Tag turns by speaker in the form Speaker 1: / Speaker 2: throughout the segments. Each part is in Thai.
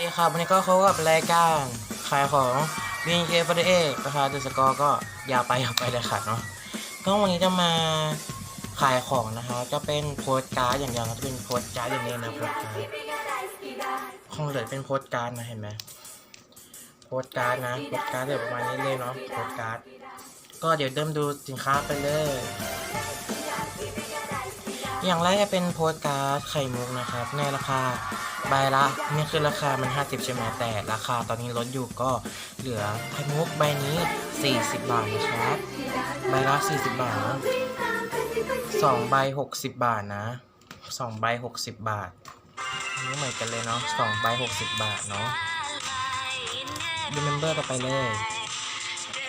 Speaker 1: ดีครับวันนี้ก็เขากับรายการขายของ b n k 4 8ราคาเดสกอร์ก็ยาวไปยาวไปเลยค่ะเนาะก็วันนี้จะมาขายของนะคะก็เป็นโพสการ์ดอย่างเดียวจะเป็นโพสการ์ดอย่างนี้นะโพสการ์ดของเหลือเป็นโพสการ์ดนะเห็นไหมโพสการ์ดนะโพสการ์ดเดี๋ยวประมาณนี้เลยเนาะโพสการ์ดก็เดี๋ยวเริ่มดูสินค้าไปเลย อย่างแรกจะเป็นโพสการ์ดไข่มุกนะครับในราคา ใบละนี่คือราคามัน 50 ใช่ไหมแต่ราคาตอนนี้ลดอยู่ก็เหลือไข่มุกใบนี้ 40 บาทนะครับใบละ 40 บาทนะ2ใบ 60 บาทนะ2ใบ 60 บาทนนี่เหมือนกันเลยเนาะ2ใบ 60 บาทเนาะดูเมมเบอร์ต่อไปเลย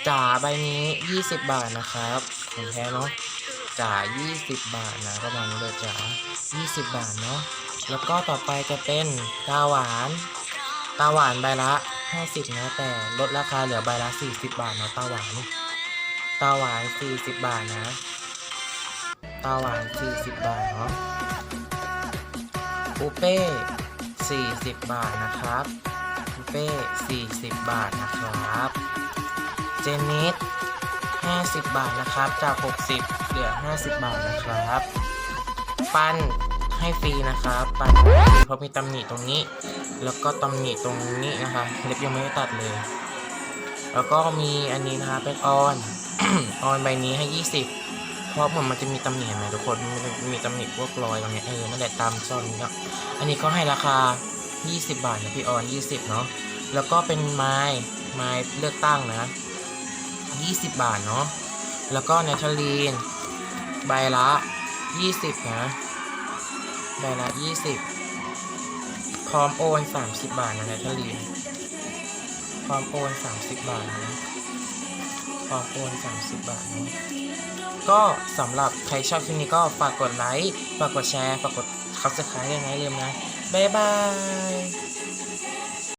Speaker 1: จ๋าใบนี้ 20 บาทนะครับของแท้เนาะจ่าย20 บาทนะประมาณนี้เลยจ๋า20 บาทเนาะ แล้วก็ต่อไปจะเป็นตาหวานตาหวานใบละ 50 นะ แต่ลดราคาเหลือใบละ 40 บาทเนาะตาหวานตาหวาน 40 บาทนะ ตาหวาน 40 บาทเนาะปูเป้ 40 บาทนะครับปูเป้ 40 บาทนะครับ เจนิส50 บาทนะครับ จาก 60 เหลือ 50 บาทนะครับ ปั้น ให้ฟรีนะครับปั้นให้ฟรีเพราะมีตำหนิตรงนี้ แล้วก็ตำหนิตรงนี้นะคะเล็บยังไม่ได้ตัดเลย แล้วก็มีอันนี้นะคะเป็นออนออนใบนี้ให้ 20 เพราะเหมือนมันจะมีตำหนิเห็นไหมทุกคนมันมีตำหนิพวกรอยตรงนี้เออนั่นแหละตามซ่อนนี้เนาะอันนี้ก็ให้ราคา 20 บาทนะพี่ออน 20 เนาะแล้วก็เป็นไม้ไม้เลือกตั้งนะ 20 บาทเนาะแล้วก็เนเธอรีนใบละ 20 นะ ใบละ20พร้อมโอนสามสิบบาทนะเนเธอรีนพร้อมโอนสามสิบบาทนะพร้อมโอนสามสิบบาทนะก็สำหรับใครชอบคลิปนี้ก็ฝากกดไลค์ฝากกดแชร์ฝากกด subscribe ยังไงลืมนะบ๊ายบาย